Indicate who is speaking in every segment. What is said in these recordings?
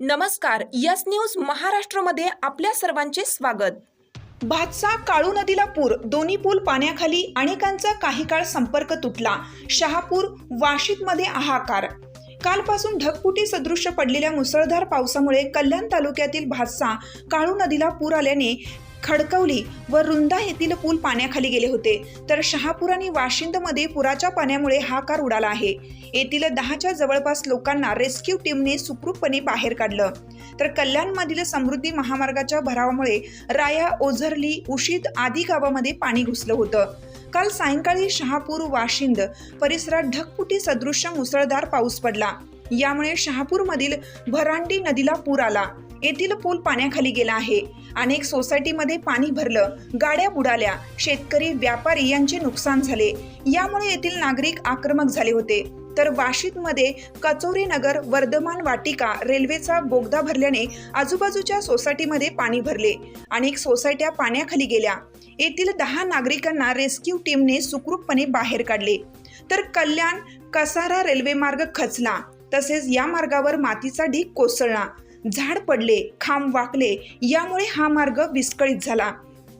Speaker 1: नमस्कार yes news महाराष्ट्रमध्ये आपल्या सर्वांचे स्वागत. भातसा काळू नदीला पूर दोन्ही पूल पाण्याखाली अनेकांचा काही काळ संपर्क तुटला. शहापूर वाशीतमध्ये हाहाकार. कालपासून ढगफुटी सदृश पडलेल्या मुसळधार पावसामुळे कल्याण तालुक्यातील भातसा काळू नदीला पूर आल्याने खडकवली व रुंदा येथील पूल पाण्याखाली गेले होते. तर शहापूर आणि वाशिंदमध्ये पुराच्या पाण्यामुळे हाकार उडाला आहे. येथील दहाच्या जवळपास लोकांना रेस्क्यू टीमने सुखरूपपणे बाहेर काढलं. तर कल्याणमधील समृद्धी महामार्गाच्या भरावामुळे राया ओझरली उशीद आदी गावामध्ये पाणी घुसलं होतं. काल सायंकाळी शहापूर वाशिंद परिसरात ढकपुटी सदृश्य मुसळधार पाऊस पडला. यामुळे शहापूरमधील भरांडी नदीला पूर आला. येथील पूल पाण्याखाली गेला आहे. अनेक सोसायटीमध्ये पाणी भरलं. गाड्या बुडाल्या. शेतकरी व्यापारी यांचे नुकसान झाले. यामुळे येथील नागरिक आक्रमक झाले होते. तर वाशीतमध्ये कचोरी नगर वर्धमान वाटिका रेल्वेचा बोगदा भरल्याने आजूबाजूच्या सोसायटीमध्ये पाणी भरले. अनेक सोसायट्या पाण्याखाली गेल्या. येथील दहा नागरिकांना रेस्क्यू टीमने सुखरूपपणे बाहेर काढले. तर कल्याण कसारा रेल्वे मार्ग खचला. तसेच या मार्गावर मातीचा ढीग कोसळला. झाड पडले खांब वाकले यामुळे हा मार्ग विस्कळीत झाला.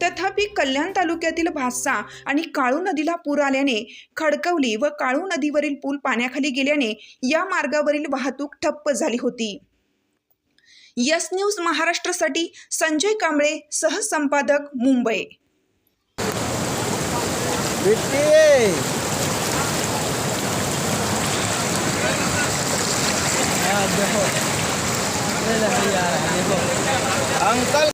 Speaker 1: तथापि कल्याण तालुक्यातील भासा आणि काळू नदीला पूर आल्याने खडकवली व काळू नदीवरील पूल पाण्याखाली गेल्याने या मार्गावरील वाहतूक ठप्प झाली होती. यस न्यूज महाराष्ट्रासाठी संजय कांबळे सहसंपादक मुंबई.
Speaker 2: बिट्टी! हाँ देखो ये लकड़ी